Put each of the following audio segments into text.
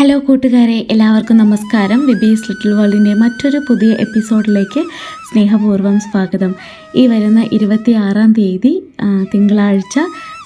Hello കൂട്ടുകാരെ എല്ലാവർക്കും നമസ്കാരം. വിബീസ് ലിറ്റിൽ വേൾഡിന്റെ മറ്റൊരു പുതിയ എപ്പിസോഡിലേക്ക് സ്നേഹപൂർവം സ്വാഗതം. ഈ വരുന്ന ഇരുപത്തി ആറാം തീയതി തിങ്കളാഴ്ച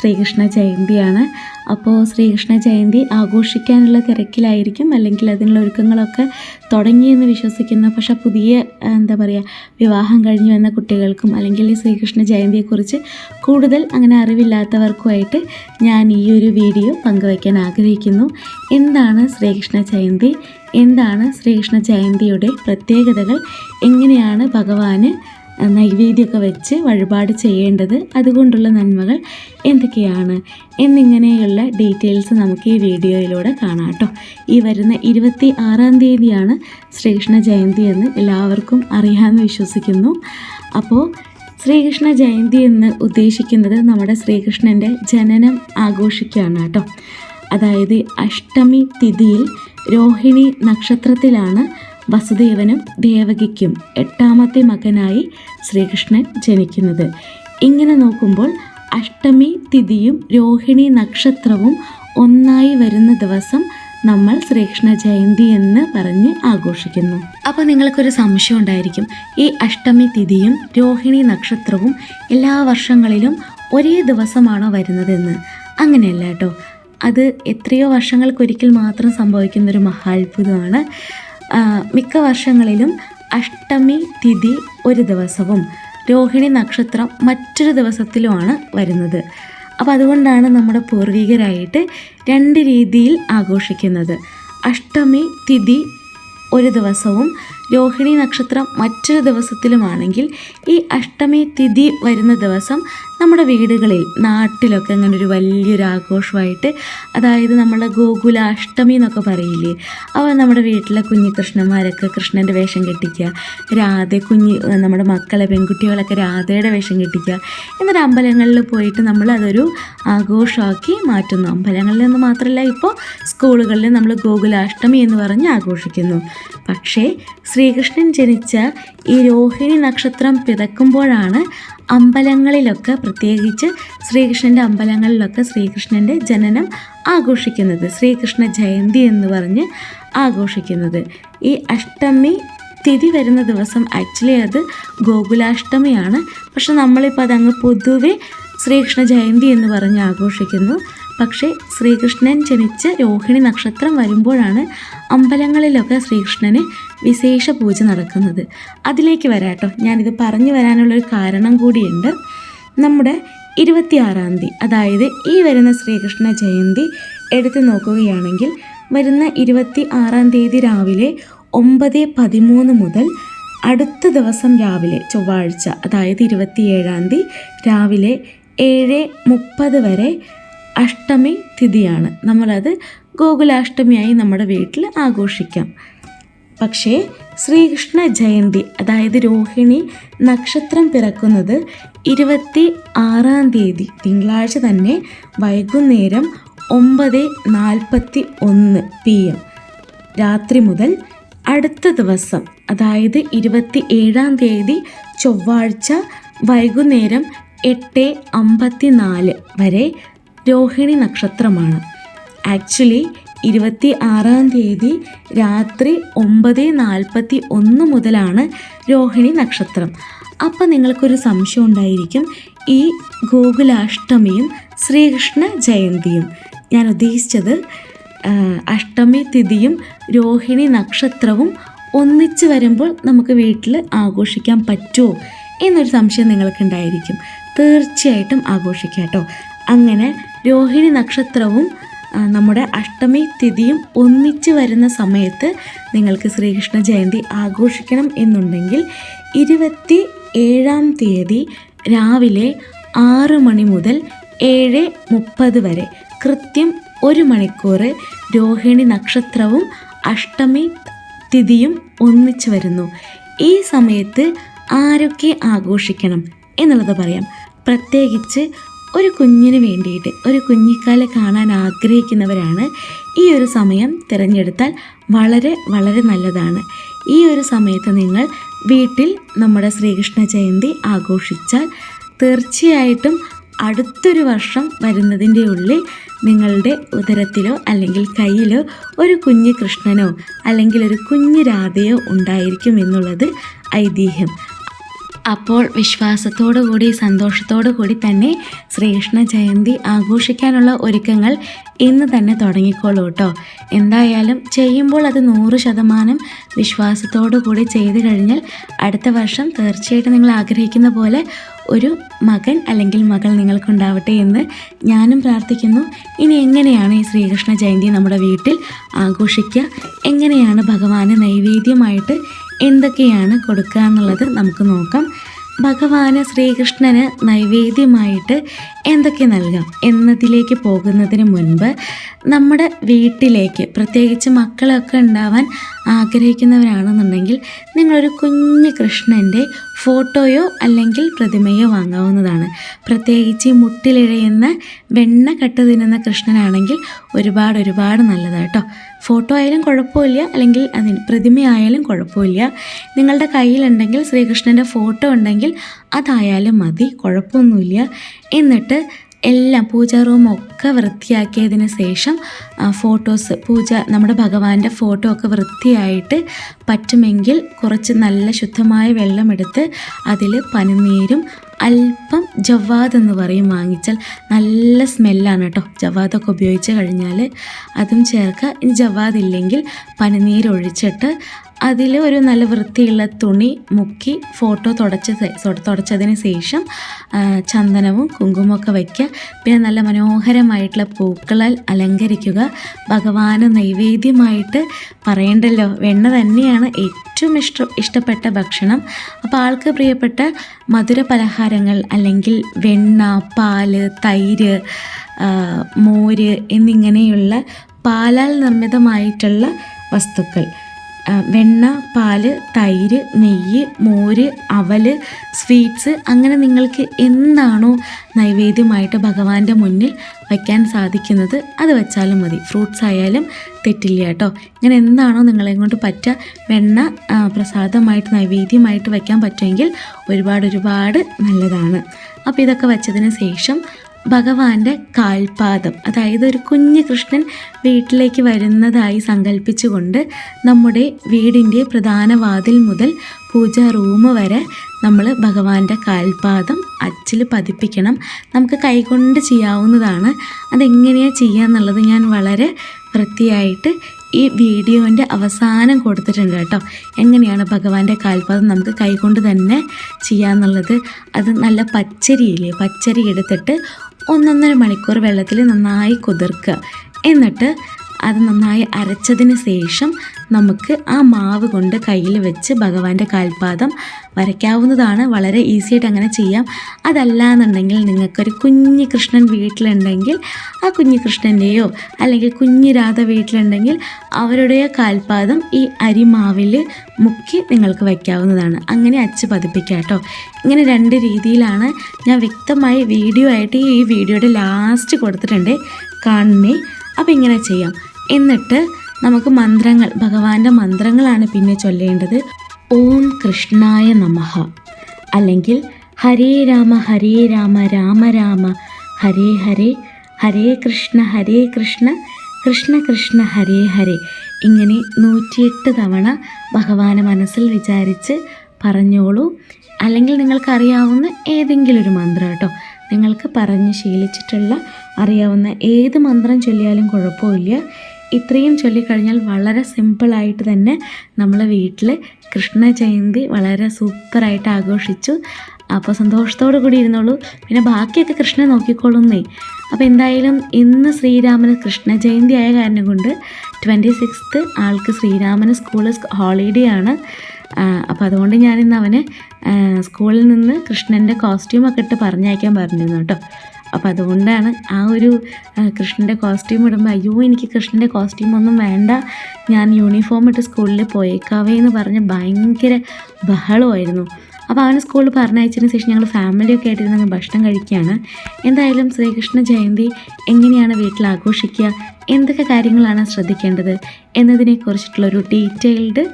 ശ്രീകൃഷ്ണ ജയന്തിയാണ്. അപ്പോൾ ശ്രീകൃഷ്ണ ജയന്തി ആഘോഷിക്കാനുള്ള തിരക്കിലായിരിക്കും. അല്ലെങ്കിൽ അതിനുള്ള ഒരുക്കങ്ങളൊക്കെ തുടങ്ങിയെന്ന് വിശ്വസിക്കുന്ന. പക്ഷെ പുതിയ എന്താ പറയുക വിവാഹം കഴിഞ്ഞു വന്ന കുട്ടികൾക്കും അല്ലെങ്കിൽ ശ്രീകൃഷ്ണ ജയന്തിയെക്കുറിച്ച് കൂടുതൽ അങ്ങനെ അറിവില്ലാത്തവർക്കുമായിട്ട് ഞാൻ ഈ ഒരു വീഡിയോ പങ്കുവയ്ക്കാൻ ആഗ്രഹിക്കുന്നു. എന്താണ് ശ്രീകൃഷ്ണ ജയന്തി? എന്താണ് ശ്രീകൃഷ്ണ ജയന്തിയുടെ പ്രത്യേകതകൾ? എങ്ങനെയാണ് ഭഗവാന് നൈവേദ്യമൊക്കെ വെച്ച് വഴിപാട് ചെയ്യേണ്ടത് അതുകൊണ്ടുള്ള നന്മകൾ എന്തൊക്കെയാണ് എന്നിങ്ങനെയുള്ള ഡീറ്റെയിൽസ് നമുക്ക് ഈ വീഡിയോയിലൂടെ കാണാം കേട്ടോ. ഈ വരുന്ന ഇരുപത്തി ആറാം തീയതിയാണ് ശ്രീകൃഷ്ണ ജയന്തി എന്ന് എല്ലാവർക്കും അറിയാമെന്ന് വിശ്വസിക്കുന്നു. അപ്പോൾ ശ്രീകൃഷ്ണ ജയന്തി എന്ന് ഉദ്ദേശിക്കുന്നത് നമ്മുടെ ശ്രീകൃഷ്ണന്റെ ജനനം ആഘോഷിക്കുകയാണ് കേട്ടോ. അതായത് അഷ്ടമി തിഥിയിൽ രോഹിണി നക്ഷത്രത്തിലാണ് വസുദേവനും ദേവകിക്കും എട്ടാമത്തെ മകനായി ശ്രീകൃഷ്ണൻ ജനിക്കുന്നത്. ഇങ്ങനെ നോക്കുമ്പോൾ അഷ്ടമി തിഥിയും രോഹിണി നക്ഷത്രവും ഒന്നായി വരുന്ന ദിവസം നമ്മൾ ശ്രീകൃഷ്ണ ജയന്തി എന്ന് പറഞ്ഞ് ആഘോഷിക്കുന്നു. അപ്പോൾ നിങ്ങൾക്കൊരു സംശയം ഉണ്ടായിരിക്കും. ഈ അഷ്ടമി തിഥിയും രോഹിണി നക്ഷത്രവും എല്ലാ വർഷങ്ങളിലും ഒരേ ദിവസമാണോ വരുന്നതെന്ന്. അങ്ങനെയല്ല കേട്ടോ. അത് എത്രയോ വർഷങ്ങൾക്കൊരിക്കൽ മാത്രം സംഭവിക്കുന്ന ഒരു മഹാത്ഭുതമാണ്. മിക്ക വർഷങ്ങളിലും അഷ്ടമി തിഥി ഒരു ദിവസവും രോഹിണി നക്ഷത്രം മറ്റൊരു ദിവസത്തിലുമാണ് വരുന്നത്. അപ്പോൾ അതുകൊണ്ടാണ് നമ്മുടെ പൂർവികരായിട്ട് രണ്ട് രീതിയിൽ ആഘോഷിക്കുന്നത്. അഷ്ടമി തിഥി ഒരു ദിവസവും രോഹിണി നക്ഷത്രം മറ്റൊരു ദിവസത്തിലുമാണെങ്കിൽ ഈ അഷ്ടമി തിഥി വരുന്ന ദിവസം നമ്മുടെ വീടുകളിൽ നാട്ടിലൊക്കെ അങ്ങനെ ഒരു വലിയൊരു ആഘോഷമായിട്ട് അതായത് നമ്മളെ ഗോകുല അഷ്ടമി എന്നൊക്കെ പറയില്ലേ അവ നമ്മുടെ വീട്ടിലെ കുഞ്ഞു കൃഷ്ണന്മാരൊക്കെ കൃഷ്ണന്റെ വേഷം കെട്ടിക്കുക രാധ കുഞ്ഞ് നമ്മുടെ മക്കളെ പെൺകുട്ടികളൊക്കെ രാധയുടെ വേഷം കെട്ടിക്കുക എന്നിട്ട് അമ്പലങ്ങളിൽ പോയിട്ട് നമ്മൾ അതൊരു ആഘോഷമാക്കി മാറ്റുന്നു. അമ്പലങ്ങളിൽ നിന്ന് മാത്രമല്ല ഇപ്പോൾ സ്കൂളുകളിൽ നമ്മൾ ഗോകുലാഷ്ടമി എന്ന് പറഞ്ഞ് ആഘോഷിക്കുന്നു. പക്ഷേ ശ്രീകൃഷ്ണൻ ജനിച്ച ഈ രോഹിണി നക്ഷത്രം പിതക്കുമ്പോഴാണ് അമ്പലങ്ങളിലൊക്കെ പ്രത്യേകിച്ച് ശ്രീകൃഷ്ണന്റെ അമ്പലങ്ങളിലൊക്കെ ശ്രീകൃഷ്ണന്റെ ജനനം ആഘോഷിക്കുന്നത് ശ്രീകൃഷ്ണ ജയന്തി എന്ന് പറഞ്ഞ് ആഘോഷിക്കുന്നത്. ഈ അഷ്ടമി തിഥി വരുന്ന ദിവസം ആക്ച്വലി അത് ഗോകുലാഷ്ടമിയാണ്. പക്ഷെ നമ്മളിപ്പോൾ അതങ്ങ് പൊതുവെ ശ്രീകൃഷ്ണ ജയന്തി എന്ന് പറഞ്ഞ് ആഘോഷിക്കുന്നു. പക്ഷേ ശ്രീകൃഷ്ണൻ ജനിച്ച് രോഹിണി നക്ഷത്രം വരുമ്പോഴാണ് അമ്പലങ്ങളിലൊക്കെ ശ്രീകൃഷ്ണന് വിശേഷ പൂജ നടക്കുന്നത്. അതിലേക്ക് വരാട്ടോ ഞാനിത് പറഞ്ഞു വരാനുള്ളൊരു കാരണം കൂടിയുണ്ട്. നമ്മുടെ ഇരുപത്തിയാറാം തീയതി അതായത് ഈ വരുന്ന ശ്രീകൃഷ്ണ ജയന്തി എടുത്തു നോക്കുകയാണെങ്കിൽ വരുന്ന ഇരുപത്തി ആറാം തീയതി രാവിലെ ഒമ്പത് പതിമൂന്ന് മുതൽ അടുത്ത ദിവസം രാവിലെ ചൊവ്വാഴ്ച അതായത് ഇരുപത്തിയേഴാം തീയതി രാവിലെ ഏഴ് മുപ്പത് വരെ അഷ്ടമി തിഥിയാണ്. നമ്മളത് ഗോകുലാഷ്ടമിയായി നമ്മുടെ വീട്ടിൽ ആഘോഷിക്കാം. പക്ഷേ ശ്രീകൃഷ്ണ ജയന്തി അതായത് രോഹിണി നക്ഷത്രം പിറക്കുന്നത് ഇരുപത്തി ആറാം തീയതി തിങ്കളാഴ്ച തന്നെ വൈകുന്നേരം ഒമ്പത് നാൽപ്പത്തി ഒന്ന് പി എം. രാത്രി മുതൽ അടുത്ത ദിവസം അതായത് ഇരുപത്തി ഏഴാം തീയതി ചൊവ്വാഴ്ച വൈകുന്നേരം എട്ട് അമ്പത്തി നാല് വരെ രോഹിണി നക്ഷത്രമാണ്. ആക്ച്വലി ഇരുപത്തി ആറാം തീയതി രാത്രി ഒമ്പത് നാൽപ്പത്തി ഒന്ന് മുതലാണ് രോഹിണി നക്ഷത്രം. അപ്പം നിങ്ങൾക്കൊരു സംശയം ഉണ്ടായിരിക്കും. ഈ ഗോകുലാഷ്ടമിയും ശ്രീകൃഷ്ണ ജയന്തിയും ഞാൻ ഉദ്ദേശിച്ചത് അഷ്ടമി തിഥിയും രോഹിണി നക്ഷത്രവും ഒന്നിച്ച് വരുമ്പോൾ നമുക്ക് വീട്ടിൽ ആഘോഷിക്കാൻ പറ്റുമോ എന്നൊരു സംശയം നിങ്ങൾക്കുണ്ടായിരിക്കും. തീർച്ചയായിട്ടും ആഘോഷിക്കാം കേട്ടോ. അങ്ങനെ രോഹിണി നക്ഷത്രവും നമ്മുടെ അഷ്ടമി തിഥിയും ഒന്നിച്ച് വരുന്ന സമയത്ത് നിങ്ങൾക്ക് ശ്രീകൃഷ്ണ ജയന്തി ആഘോഷിക്കണം എന്നുണ്ടെങ്കിൽ ഇരുപത്തി ഏഴാം തീയതി രാവിലെ ആറ് മണി മുതൽ ഏഴ് മുപ്പത് വരെ. കൃത്യം ഒരു മണിക്കൂർ രോഹിണി നക്ഷത്രവും അഷ്ടമി തിഥിയും ഒന്നിച്ച് വരുന്നു. ഈ സമയത്ത് ആരൊക്കെ ആഘോഷിക്കണം എന്നുള്ളത് പറയാം. പ്രത്യേകിച്ച് ഒരു കുഞ്ഞിന് വേണ്ടിയിട്ട് ഒരു കുഞ്ഞിക്കാലെ കാണാൻ ആഗ്രഹിക്കുന്നവരാണ് ഈ ഒരു സമയം തിരഞ്ഞെടുത്താൽ വളരെ വളരെ നല്ലതാണ്. ഈ ഒരു സമയത്ത് നിങ്ങൾ വീട്ടിൽ നമ്മുടെ ശ്രീകൃഷ്ണ ജയന്തി ആഘോഷിച്ചാൽ തീർച്ചയായിട്ടും അടുത്തൊരു വർഷം വരുന്നതിന്റെ ഉള്ളിൽ നിങ്ങളുടെ ഉദരത്തിലോ അല്ലെങ്കിൽ കയ്യിലോ ഒരു കുഞ്ഞു കൃഷ്ണനോ അല്ലെങ്കിൽ ഒരു കുഞ്ഞു രാധയോ ഉണ്ടായിരിക്കും എന്നുള്ളത് ഐതിഹ്യം. അപ്പോൾ വിശ്വാസത്തോടു കൂടി സന്തോഷത്തോടു കൂടി തന്നെ ശ്രീകൃഷ്ണ ജയന്തി ആഘോഷിക്കാനുള്ള ഒരുക്കങ്ങൾ ഇന്ന് തന്നെ തുടങ്ങിക്കോളൂ കേട്ടോ എന്തായാലും ചെയ്യുമ്പോൾ അത് നൂറ് ശതമാനം വിശ്വാസത്തോടു കൂടി ചെയ്തു കഴിഞ്ഞാൽ അടുത്ത വർഷം തീർച്ചയായിട്ടും നിങ്ങൾ ആഗ്രഹിക്കുന്ന പോലെ ഒരു മകൻ അല്ലെങ്കിൽ മകൾ നിങ്ങൾക്കുണ്ടാവട്ടെ എന്ന് ഞാനും പ്രാർത്ഥിക്കുന്നു. ഇനി എങ്ങനെയാണ് ഈ ശ്രീകൃഷ്ണ ജയന്തി നമ്മുടെ വീട്ടിൽ ആഘോഷിക്കുക? എങ്ങനെയാണ് ഭഗവാന് നൈവേദ്യമായിട്ട് എന്തൊക്കെയാണ് കൊടുക്കുക എന്നുള്ളത് നമുക്ക് നോക്കാം. ഭഗവാന് ശ്രീകൃഷ്ണന് നൈവേദ്യമായിട്ട് എന്തൊക്കെ നൽകാം? എന്നതിലേക്ക് പോകുന്നതിന് മുൻപ് നമ്മുടെ വീട്ടിലേക്ക് പ്രത്യേകിച്ച് മക്കളൊക്കെ ഉണ്ടാവാൻ ആഗ്രഹിക്കുന്നവരാണെന്നുണ്ടെങ്കിൽ നിങ്ങളൊരു കുഞ്ഞ് കൃഷ്ണന്റെ ഫോട്ടോയോ അല്ലെങ്കിൽ പ്രതിമയോ വാങ്ങാവുന്നതാണ്. പ്രത്യേകിച്ച് മുട്ടിലിഴയുന്ന വെണ്ണ കട്ട് തിന്നുന്ന കൃഷ്ണനാണെങ്കിൽ ഒരുപാട് ഒരുപാട് നല്ലതാണ് കേട്ടോ. ഫോട്ടോ ആയാലും കുഴപ്പമില്ല അല്ലെങ്കിൽ അതിന് പ്രതിമയായാലും കുഴപ്പമില്ല. നിങ്ങളുടെ കയ്യിലുണ്ടെങ്കിൽ ശ്രീകൃഷ്ണന്റെ ഫോട്ടോ ഉണ്ടെങ്കിൽ അതായാലും മതി കുഴപ്പമൊന്നുമില്ല. എന്നിട്ട് എല്ലാം പൂജാ റൂമൊക്കെ വൃത്തിയാക്കിയതിന് ശേഷം ഫോട്ടോസ് പൂജ നമ്മുടെ ഭഗവാന്റെ ഫോട്ടോ ഒക്കെ വൃത്തിയായിട്ട് പറ്റുമെങ്കിൽ കുറച്ച് നല്ല ശുദ്ധമായ വെള്ളമെടുത്ത് അതിൽ പനിനീരും അല്പം ജവാദ് എന്ന് പറയും വാങ്ങിച്ചാൽ നല്ല സ്മെല്ലാണ് കേട്ടോ. ജവാദൊക്കെ ഉപയോഗിച്ച് കഴിഞ്ഞാൽ അതും ചേർക്കുക. ഇനി ജവാദ് ഇല്ലെങ്കിൽ പനിനീര് ഒഴിച്ചിട്ട് അതിൽ ഒരു നല്ല വൃത്തിയുള്ള തുണി മുക്കി ഫോട്ടോ തുടച്ച തുടച്ചതിന് ശേഷം ചന്ദനവും കുങ്കുമൊക്കെ വയ്ക്കുക പിന്നെ നല്ല മനോഹരമായിട്ടുള്ള പൂക്കളാൽ അലങ്കരിക്കുക. ഭഗവാന് നൈവേദ്യമായിട്ട് പറയണ്ടല്ലോ. വെണ്ണ തന്നെയാണ് ഏറ്റവും ഇഷ്ട ഇഷ്ടപ്പെട്ട ഭക്ഷണം. അപ്പോൾ ആൾക്ക് പ്രിയപ്പെട്ട മധുര പലഹാരങ്ങൾ അല്ലെങ്കിൽ വെണ്ണ പാൽ തൈര് മോര് എന്നിങ്ങനെയുള്ള പാലാൽ നിർമ്മിതമായിട്ടുള്ള വസ്തുക്കൾ. വെണ്ണ പാൽ തൈര് നെയ്യ് മോര് അവൽ സ്വീറ്റ്സ് അങ്ങനെ നിങ്ങൾക്ക് എന്താണോ നൈവേദ്യമായിട്ട് ഭഗവാന്റെ മുന്നിൽ വയ്ക്കാൻ സാധിക്കുന്നത് അത് വെച്ചാലും മതി. ഫ്രൂട്ട്സ് ആയാലും തെറ്റില്ല കേട്ടോ. ഇങ്ങനെ എന്താണോ നിങ്ങളെ കൊണ്ട് പറ്റുക വെണ്ണ പ്രസാദമായിട്ട് നൈവേദ്യമായിട്ട് വയ്ക്കാൻ പറ്റുമെങ്കിൽ ഒരുപാട് ഒരുപാട് നല്ലതാണ്. അപ്പോൾ ഇതൊക്കെ വെച്ചതിന് ശേഷം ഭഗവാന്റെ കാൽപാദം അതായത് ഒരു കുഞ്ഞു കൃഷ്ണൻ വീട്ടിലേക്ക് വരുന്നതായി സങ്കല്പിച്ചുകൊണ്ട് നമ്മുടെ വീടിന്റെ പ്രധാന വാതിൽ മുതൽ പൂജാ റൂം വരെ നമ്മൾ ഭഗവാന്റെ കാൽപാദം അച്ചിൽ പതിപ്പിക്കണം. നമുക്ക് കൈകൊണ്ട് ചെയ്യാവുന്നതാണ്. അതെങ്ങനെയാണ് ചെയ്യുക എന്നുള്ളത് ഞാൻ വളരെ വൃത്തിയായിട്ട് ഈ വീഡിയോന്റെ അവസാനം കൊടുത്തിട്ടുണ്ട് കേട്ടോ. എങ്ങനെയാണ് ഭഗവാന്റെ കാൽപാദം നമുക്ക് കൈകൊണ്ട് തന്നെ ചെയ്യാന്നുള്ളത്? അത് നല്ല പച്ചരിയില്ലേ? പച്ചരി എടുത്തിട്ട് ഒന്നൊന്നര മണിക്കൂർ വെള്ളത്തിൽ നന്നായി കുതിർക്കുക. എന്നിട്ട് അത് നന്നായി അരച്ചതിന് ശേഷം നമുക്ക് ആ മാവ് കൊണ്ട് കയ്യിൽ വെച്ച് ഭഗവാന്റെ കാൽപാദം വരയ്ക്കാവുന്നതാണ്. വളരെ ഈസി ആയിട്ട് അങ്ങനെ ചെയ്യാം. അതല്ല എന്നുണ്ടെങ്കിൽ നിങ്ങൾക്കൊരു കുഞ്ഞു കൃഷ്ണൻ വീട്ടിലുണ്ടെങ്കിൽ ആ കുഞ്ഞു കൃഷ്ണന്റെയോ അല്ലെങ്കിൽ കുഞ്ഞു രാധ വീട്ടിലുണ്ടെങ്കിൽ അവരുടെ കാൽപാദം ഈ അരിമാവിൽ മുക്കി നിങ്ങൾക്ക് വയ്ക്കാവുന്നതാണ്. അങ്ങനെ അച്ച് പതിപ്പിക്കുക കേട്ടോ. ഇങ്ങനെ രണ്ട് രീതിയിലാണ് ഞാൻ വ്യക്തമായി വീഡിയോ ആയിട്ട് ഈ വീഡിയോയുടെ ലാസ്റ്റ് കൊടുത്തിട്ടുണ്ട്. കാണണേ അപ്പോൾ ഇങ്ങനെ ചെയ്യാം. എന്നിട്ട് നമുക്ക് മന്ത്രങ്ങൾ ഭഗവാന്റെ മന്ത്രങ്ങളാണ് പിന്നെ ചൊല്ലേണ്ടത്. ഓം കൃഷ്ണായ നമഹ അല്ലെങ്കിൽ ഹരേ രാമ ഹരേ രാമ രാമ രാമ ഹരേ ഹരേ ഹരേ കൃഷ്ണ ഹരേ കൃഷ്ണ കൃഷ്ണ കൃഷ്ണ ഹരേ ഹരേ. ഇങ്ങനെ നൂറ്റിയെട്ട് തവണ ഭഗവാനെ മനസ്സിൽ വിചാരിച്ച് പറഞ്ഞോളൂ. അല്ലെങ്കിൽ നിങ്ങൾക്കറിയാവുന്ന ഏതെങ്കിലും ഒരു മന്ത്രം കേട്ടോ. നിങ്ങൾക്ക് പറഞ്ഞ് ശീലിച്ചിട്ടുള്ള അറിയാവുന്ന ഏത് മന്ത്രം ചൊല്ലിയാലും കുഴപ്പമില്ല. ഇത്രയും ചൊല്ലിക്കഴിഞ്ഞാൽ വളരെ സിമ്പിളായിട്ട് തന്നെ നമ്മൾ വീട്ടിൽ കൃഷ്ണ ജയന്തി വളരെ സൂപ്പറായിട്ട് ആഘോഷിച്ചു. അപ്പോൾ സന്തോഷത്തോടു കൂടി ഇരുന്നോളൂ. പിന്നെ ബാക്കിയൊക്കെ കൃഷ്ണനെ നോക്കിക്കോളുന്നേ. അപ്പോൾ എന്തായാലും ഇന്ന് ശ്രീരാമന് കൃഷ്ണ ജയന്തി ആയ കാരണം കൊണ്ട് ട്വന്റി സിക്സ്ത്ത് ആൾക്ക് ശ്രീരാമന് സ്കൂൾ ഹോളിഡേ ആണ്. അപ്പോൾ അതുകൊണ്ട് ഞാനിന്ന് അവന് സ്കൂളിൽ നിന്ന് കൃഷ്ണന്റെ കോസ്റ്റ്യൂമൊക്കെ ഇട്ട് പറഞ്ഞയക്കാൻ പറഞ്ഞിരുന്നു കേട്ടോ. അപ്പോൾ അതുകൊണ്ടാണ് ആ ഒരു കൃഷ്ണന്റെ കോസ്റ്റ്യൂം ഇടുമ്പോൾ അയ്യോ എനിക്ക് കൃഷ്ണന്റെ കോസ്റ്റ്യൂം ഒന്നും വേണ്ട. ഞാൻ യൂണിഫോം ഇട്ട് സ്കൂളിൽ പോയേക്കാവേ എന്ന് പറഞ്ഞ് ഭയങ്കര ബഹളമായിരുന്നു. അപ്പോൾ അവന് സ്കൂളിൽ പറഞ്ഞയച്ചതിന് ശേഷം ഞങ്ങൾ ഫാമിലിയൊക്കെ ആയിട്ടിരുന്ന് ഭക്ഷണം കഴിക്കുകയാണ്. എന്തായാലും ശ്രീകൃഷ്ണ ജയന്തി എങ്ങനെയാണ് വീട്ടിൽ ആഘോഷിക്കുക? എന്തൊക്കെ കാര്യങ്ങളാണ് ശ്രദ്ധിക്കേണ്ടത് എന്നതിനെക്കുറിച്ചിട്ടുള്ളൊരു ഡീറ്റെയിൽഡ്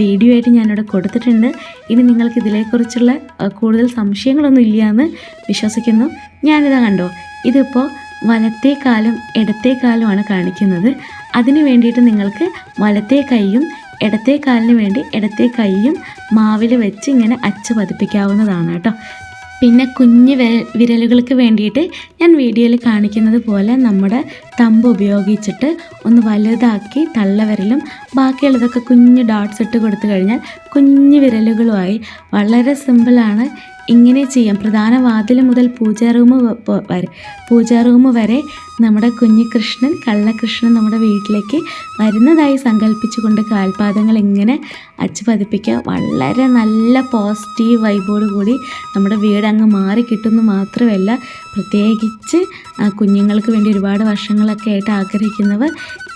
വീഡിയോ ആയിട്ട് ഞാനിവിടെ കൊടുത്തിട്ടുണ്ട്. ഇനി നിങ്ങൾക്ക് ഇതിനെക്കുറിച്ചുള്ള കൂടുതൽ സംശയങ്ങളൊന്നും ഇല്ല എന്ന് വിശ്വസിക്കുന്നു. ഞാനിതാ കണ്ടോ ഇതിപ്പോൾ വലത്തേക്കാലും ഇടത്തേക്കാലുമാണ് ഇടത്തേ കാലുമാണ് കാണിക്കുന്നത്. അതിന് വേണ്ടിയിട്ട് നിങ്ങൾക്ക് വലത്തെ കൈയും ഇടത്തേ കാലിന് വേണ്ടി ഇടത്തേ കൈയും മാവിൽ വെച്ച് ഇങ്ങനെ അച്ച് പതിപ്പിക്കാവുന്നതാണ് കേട്ടോ. പിന്നെ കുഞ്ഞ് വിര- വിരലുകൾക്ക് വേണ്ടിയിട്ട് ഞാൻ വീഡിയോയിൽ കാണിക്കുന്നത് പോലെ നമ്മുടെ തമ്പ് ഉപയോഗിച്ചിട്ട് ഒന്ന് വലുതാക്കി തള്ളവിരലും ബാക്കിയുള്ളതൊക്കെ കുഞ്ഞ് ഡോട്ട്സ് ഇട്ട് കൊടുത്തു കഴിഞ്ഞാൽ കുഞ്ഞു വിരലുകളുമായി വളരെ സിമ്പിളാണ് ഇങ്ങനെ ചെയ്യാം. പ്രധാന വാതിൽ മുതൽ പൂജാ റൂം വരെ പൂജാ റൂം വരെ നമ്മുടെ കുഞ്ഞി കൃഷ്ണൻ കള്ളകൃഷ്ണൻ നമ്മുടെ വീട്ടിലേക്ക് വരുന്നതായി സങ്കല്പിച്ചുകൊണ്ട് കാൽപാദങ്ങൾ ഇങ്ങനെ അച്ചു പതിപ്പിക്കുക. വളരെ നല്ല പോസിറ്റീവ് വൈബോട് കൂടി നമ്മുടെ വീട് അങ്ങ് മാറി കിട്ടുമെന്ന് മാത്രമല്ല പ്രത്യേകിച്ച് കുഞ്ഞുങ്ങൾക്ക് വേണ്ടി ഒരുപാട് വർഷങ്ങളൊക്കെ ആയിട്ട് ആഗ്രഹിക്കുന്നവർ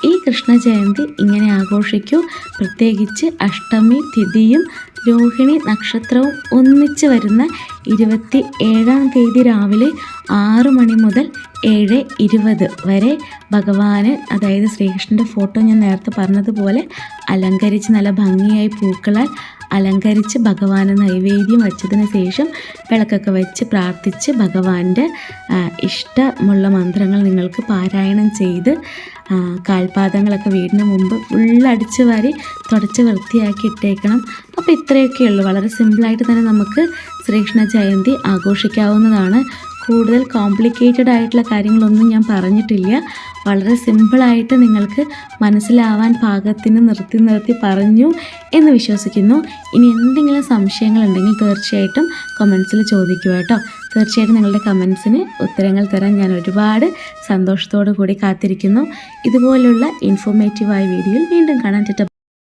ഈ കൃഷ്ണ ജയന്തി ഇങ്ങനെ ആഘോഷിക്കൂ. പ്രത്യേകിച്ച് അഷ്ടമി തിഥിയും രോഹിണി നക്ഷത്രവും ഒന്നിച്ച് വരുന്ന ഇരുപത്തി ഏഴാം തീയതി രാവിലെ ആറ് മണി മുതൽ ഏഴ് ഇരുപത് വരെ ഭഗവാന് അതായത് ശ്രീകൃഷ്ണന്റെ ഫോട്ടോ ഞാൻ നേരത്തെ പറഞ്ഞതുപോലെ അലങ്കരിച്ച് നല്ല ഭംഗിയായി പൂക്കളാൽ അലങ്കരിച്ച് ഭഗവാന് നൈവേദ്യം വച്ചതിന് ശേഷം വിളക്കൊക്കെ വെച്ച് പ്രാർത്ഥിച്ച് ഭഗവാന്റെ ഇഷ്ടമുള്ള മന്ത്രങ്ങൾ നിങ്ങൾക്ക് പാരായണം ചെയ്ത് കാൽപാദങ്ങളൊക്കെ വീടിന് മുമ്പ് ഉള്ളടിച്ച് വാരി തുടച്ച് വൃത്തിയാക്കി ഇട്ടേക്കണം. അപ്പോൾ ഇത്രയൊക്കെ ഉള്ളൂ. വളരെ സിമ്പിളായിട്ട് തന്നെ നമുക്ക് ശ്രീകൃഷ്ണ ജയന്തി ആഘോഷിക്കാവുന്നതാണ്. കൂടുതൽ കോംപ്ലിക്കേറ്റഡ് ആയിട്ടുള്ള കാര്യങ്ങളൊന്നും ഞാൻ പറഞ്ഞിട്ടില്ല. വളരെ സിമ്പിളായിട്ട് നിങ്ങൾക്ക് മനസ്സിലാവാൻ പാകത്തിന് നിർത്തി നിർത്തി പറഞ്ഞു എന്ന് വിശ്വസിക്കുന്നു. ഇനി എന്തെങ്കിലും സംശയങ്ങളുണ്ടെങ്കിൽ തീർച്ചയായിട്ടും കമൻസിൽ ചോദിക്കുക കേട്ടോ. തീർച്ചയായിട്ടും നിങ്ങളുടെ കമൻസിന് ഉത്തരങ്ങൾ തരാൻ ഞാൻ ഒരുപാട് സന്തോഷത്തോടു കൂടി കാത്തിരിക്കുന്നു. ഇതുപോലുള്ള ഇൻഫോർമേറ്റീവായ വീഡിയോയിൽ വീണ്ടും കാണാൻ